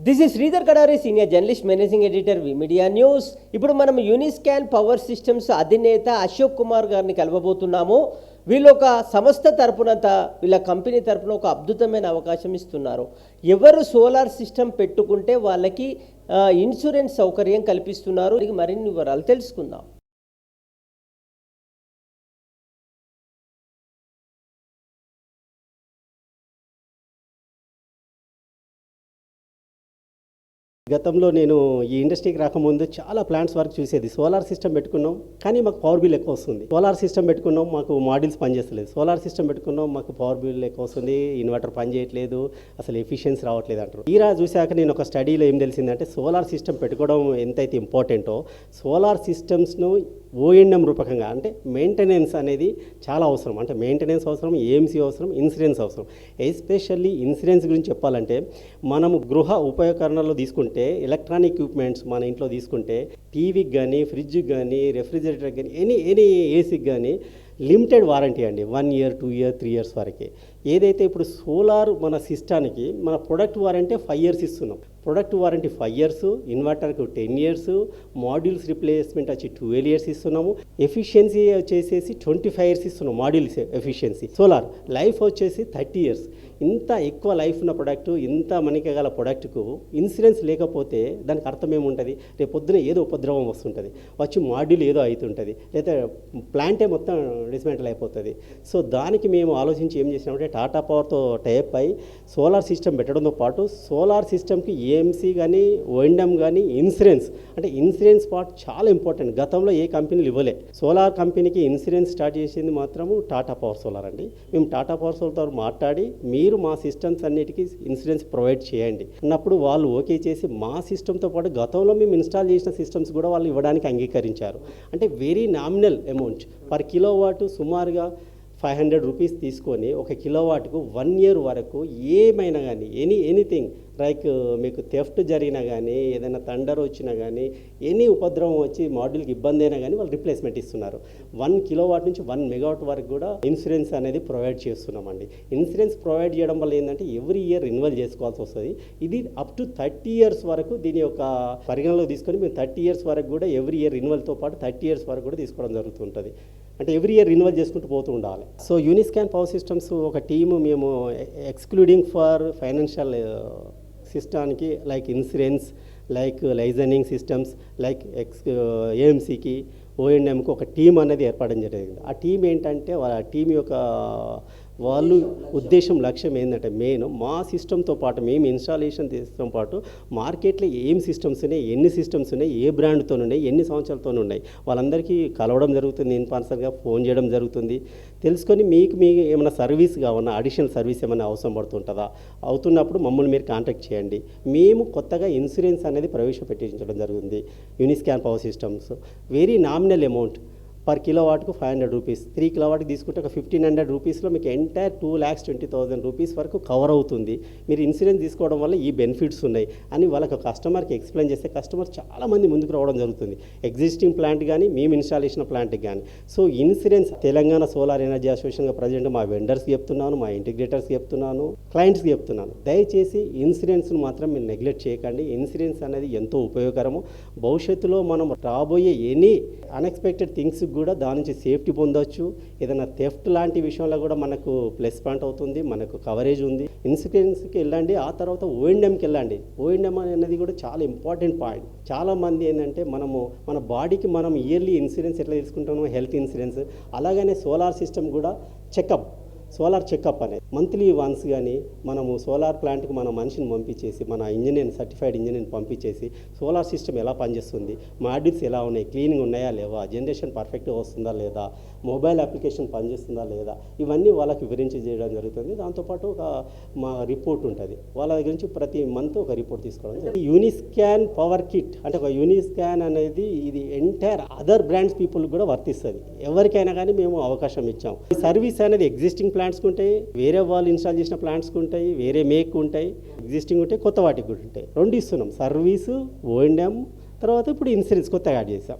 This is Sridhar Kadari senior journalist managing editor media news ఇప్పుడు మనం యూనిస్కాన్ power systems అధినేత అశోక్ కుమార్ గారిని కలవబోతున్నాము. వీళ్ళు ఒక సంస్థ తరపునంత వీళ్ళ కంపెనీ తరపున ఒక అద్భుతమైన అవకాశం ఇస్తున్నారు. ఎవరు సోలార్ సిస్టమ్ పెట్టుకుంటే వాళ్ళకి ఇన్సూరెన్స్ సౌకర్యం కల్పిస్తున్నారు? మరిన్ని వివరాలు తెలుసుకుందాం. గతంలో నేను ఈ ఇండస్ట్రీకి రాకముందు చాలా ప్లాంట్స్ వర్క్ చూసేది. సోలార్ సిస్టమ్ పెట్టుకున్నాం కానీ మాకు పవర్ బిల్ ఎక్కువ వస్తుంది. సోలార్ సిస్టమ్ పెట్టుకున్నాం మాకు మాడ్యూల్స్ పనిచేస్తలేదు సోలార్ సిస్టమ్ పెట్టుకున్నాం మాకు పవర్ బిల్ ఎక్కువ వస్తుంది ఇన్వర్టర్ పని చేయట్లేదు అసలు ఎఫిషియన్సీ రావట్లేదు అంటారు. ఈరా చూశాక నేను ఒక స్టడీలో ఏం తెలిసిందంటే సోలార్ సిస్టమ్ పెట్టుకోవడం ఎంతైతే ఇంపార్టెంటో సోలార్ సిస్టమ్స్ను ఓఎన్ఎం రూపకంగా అంటే మెయింటెనెన్స్ అనేది చాలా అవసరం. అంటే మెయింటెనెన్స్ అవసరం ఏఎంసీ అవసరం ఇన్సూరెన్స్ అవసరం. ఎస్పెషల్లీ ఇన్సూరెన్స్ గురించి చెప్పాలంటే మనము గృహ ఉపయోగకరణలో తీసుకుంటే ఎలక్ట్రానిక్ ఎక్విప్మెంట్స్ మన ఇంట్లో తీసుకుంటే టీవీకి కానీ ఫ్రిడ్జ్కి కానీ రెఫ్రిజిరేటర్కి కానీ ఎనీ ఎనీ ఏసీకి కానీ లిమిటెడ్ వారంటీ అండి. One year two year three years వరకే. ఏదైతే ఇప్పుడు సోలార్ మన సిస్టానికి మన ప్రొడక్ట్ వారంటీ ఫైవ్ ఇయర్స్ ఇస్తున్నాం. ప్రొడక్ట్ వారంటీ ఫైవ్ ఇయర్స్ ఇన్వర్టర్కి టెన్ ఇయర్స్ మాడ్యూల్స్ రిప్లేస్మెంట్ వచ్చి ట్వెల్వ్ ఇయర్స్ ఇస్తున్నాము. ఎఫిషియన్సీ వచ్చేసేసి ట్వంటీ ఫైవ్ ఇయర్స్ ఇస్తున్నాం మాడ్యూల్స్ ఎఫిషియన్సీ సోలార్ లైఫ్ వచ్చేసి థర్టీ ఇయర్స్ ఇంత ఎక్కువ లైఫ్ ఉన్న ప్రొడక్ట్ ఇంత మనిక గల ప్రొడక్ట్కు ఇన్సూరెన్స్ లేకపోతే దానికి అర్థం ఏముంటుంది? రేపు పొద్దున ఏదో ఉపద్రవం వస్తుంటుంది. వచ్చి మాడ్యూల్ ఏదో అవుతుంటుంది లేదా ప్లాంటే మొత్తం డిస్మెంటల్ అయిపోతుంది. సో దానికి మేము ఆలోచించి ఏం చేసినామంటే టాటా పవర్తో టైప్ అయి సోలార్ సిస్టమ్ పెట్టడంతో పాటు సోలార్ సిస్టమ్కి ఏఎంసీ కానీ ఓఎండమ్ కానీ ఇన్సూరెన్స్ అంటే ఇన్సూరెన్స్ పార్ట్ చాలా ఇంపార్టెంట్ గతంలో ఏ కంపెనీలు ఇవ్వలే. సోలార్ కంపెనీకి ఇన్సూరెన్స్ స్టార్ట్ చేసింది మాత్రము టాటా పవర్ సోలార్ అండి. మేము టాటా పవర్ సోలార్తో మాట్లాడి మీ మీరు మా సిస్టమ్స్ అన్నిటికీ ఇన్సూరెన్స్ ప్రొవైడ్ చేయండి. అన్నప్పుడు వాళ్ళు ఓకే చేసి మా సిస్టమ్తో పాటు గతంలో మేము ఇన్స్టాల్ చేసిన సిస్టమ్స్ కూడా వాళ్ళు ఇవ్వడానికి అంగీకరించారు. అంటే very nominal amount. Per kilo watt సుమారుగా ఫైవ్ హండ్రెడ్ రూపీస్ తీసుకొని ఒక కిలోవాట్కు వన్ ఇయర్ వరకు ఏమైనా కానీ ఎనీ ఎనీథింగ్ లైక్ మీకు థెఫ్ట్ జరిగినా కానీ ఏదైనా తండర్ వచ్చినా కానీ ఎనీ ఉపద్రవం వచ్చి మాడ్యూల్కి ఇబ్బంది అయినా కానీ వాళ్ళు రిప్లేస్మెంట్ ఇస్తున్నారు. వన్ కిలోవాట్ నుంచి వన్ మెగావాట్ వరకు కూడా ఇన్సూరెన్స్ అనేది ప్రొవైడ్ చేస్తున్నామండి. ఇన్సూరెన్స్ ప్రొవైడ్ చేయడం వల్ల ఏంటంటే ఎవ్రీ ఇయర్ రెన్యువల్ చేసుకోవాల్సి వస్తుంది. ఇది అప్ టు థర్టీ ఇయర్స్ వరకు దీని యొక్క పరిగణలో తీసుకొని మేము థర్టీ ఇయర్స్ వరకు కూడా ఎవ్రీ ఇయర్ రెన్యువల్తో పాటు థర్టీ ఇయర్స్ వరకు కూడా తీసుకోవడం జరుగుతుంటుంది. అంటే ఎవ్రీ ఇయర్ రిన్యువల్ చేసుకుంటూ పోతూ ఉండాలి. సో యూనిస్కాన్ పవర్ సిస్టమ్స్ ఒక టీము మేము excluding for financial సిస్టానికి like insurance like liaisoning systems like ex ఏఎంసీకి ఓఎన్ఎంకి ఒక టీం అనేది ఏర్పడడం జరిగింది. ఆ టీం ఏంటంటే వాళ్ళ టీం యొక్క వాళ్ళు ఉద్దేశం లక్ష్యం ఏంటంటే మెయిన్ మా సిస్టమ్తో పాటు మేము ఇన్స్టాలేషన్ సిస్టమ్ పాటు మార్కెట్లో ఏం సిస్టమ్స్ ఉన్నాయి ఎన్ని సిస్టమ్స్ ఉన్నాయి ఏ బ్రాండ్తో ఉన్నాయి ఎన్ని సంవత్సరాలతో ఉన్నాయి వాళ్ళందరికీ కలవడం జరుగుతుంది ఇన్ పర్సన్గా ఫోన్ చేయడం జరుగుతుంది. తెలుసుకొని మీకు మీ ఏమైనా సర్వీస్ కావాలన్నా అడిషనల్ సర్వీస్ ఏమైనా అవసరం పడుతుంటుందా? అవుతున్నప్పుడు మమ్మల్ని మీరు కాంటాక్ట్ చేయండి. మేము కొత్తగా ఇన్సూరెన్స్ అనేది ప్రవేశపెట్టించడం జరుగుతుంది. Uniscon power systems. Very nominal amount. Per kilo వాట్కు five hundred rupees three kilo వాట్కి తీసుకుంటే ఒక ఫిఫ్టీన్ హండ్రెడ్ రూపీస్లో మీకు entire two lakhs twenty thousand rupees వరకు కవర్ అవుతుంది. మీరు ఇన్సూరెన్స్ తీసుకోవడం వల్ల ఈ బెనిఫిట్స్ ఉన్నాయి. అని వాళ్ళకి కస్టమర్కి ఎక్స్ప్లెయిన్ చేస్తే కస్టమర్ చాలామంది ముందుకు రావడం జరుగుతుంది. ఎగ్జిస్టింగ్ ప్లాంట్ కానీ మేము ఇన్స్టాల్ చేసిన ప్లాంట్కి కానీ so insurance Telangana solar energy అసోసియేషన్గా present మా వెండర్స్కి చెప్తున్నాను మా ఇంటిగ్రేటర్స్కి చెప్తున్నాను క్లయింట్స్కి చెప్తున్నాను. దయచేసి ఇన్సూరెన్స్ను మాత్రం మీరు నెగ్లెక్ట్ చేయకండి. ఇన్సూరెన్స్ అనేది ఎంతో ఉపయోగకరము. భవిష్యత్తులో మనం రాబోయే ఎనీ అన్ఎక్స్పెక్టెడ్ థింగ్స్ కూడా దాని నుంచి సేఫ్టీ పొందొచ్చు. ఏదైనా థెఫ్ట్ లాంటి విషయంలో కూడా మనకు ప్లస్ పాయింట్ అవుతుంది మనకు కవరేజ్ ఉంది. ఇన్సూరెన్స్కి వెళ్ళండి ఆ తర్వాత ఓఎండ్ఎంకి వెళ్ళండి. ఓఎండ్ఎం అనేది కూడా చాలా ఇంపార్టెంట్ పాయింట్ చాలామంది ఏంటంటే మనము మన బాడీకి మనం ఇయర్లీ ఇన్సూరెన్స్ ఎట్లా తీసుకుంటామో హెల్త్ ఇన్సూరెన్స్ అలాగనే సోలార్ సిస్టమ్ కూడా చెకప్ సోలార్ చెకప్ అనేది మంత్లీ వన్స్ కానీ మనము సోలార్ ప్లాంట్కి మన మనిషిని పంపించేసి మన ఇంజనీర్ సర్టిఫైడ్ ఇంజనీర్ని పంపించేసి సోలార్ సిస్టమ్ ఎలా పనిచేస్తుంది మాడ్యూల్స్ ఎలా ఉన్నాయి క్లీనింగ్ ఉన్నాయా లేవా జనరేషన్ పర్ఫెక్ట్గా వస్తుందా లేదా మొబైల్ అప్లికేషన్ పనిచేస్తుందా లేదా ఇవన్నీ వాళ్ళకి వివరించి చేయడం జరుగుతుంది. దాంతోపాటు ఒక మా రిపోర్ట్ ఉంటుంది. వాళ్ళ గురించి ప్రతి మంత్ ఒక రిపోర్ట్ తీసుకోవడం జరుగుతుంది. యూనిస్కాన్ పవర్ కిట్ అంటే ఒక యూనిస్కాన్ అనేది ఇది ఎంటైర్ అదర్ బ్రాండ్స్ పీపుల్ కూడా వర్తిస్తుంది. ఎవరికైనా కానీ మేము అవకాశం ఇచ్చాం. ఈ సర్వీస్ అనేది ఎగ్జిస్టింగ్ ప్లాంట్స్కి ఉంటాయి వేరే వాళ్ళు ఇన్స్టాల్ చేసిన ప్లాంట్స్కి ఉంటాయి వేరే మేక్ ఉంటాయి ఎగ్జిస్టింగ్ ఉంటాయి కొత్త వాటికి కూడా ఉంటాయి. రెండు ఇస్తున్నాం. సర్వీసు ఓఎండ్ఎం తర్వాత ఇప్పుడు ఇన్సూరెన్స్ కొత్తగా యాడ్ చేసాం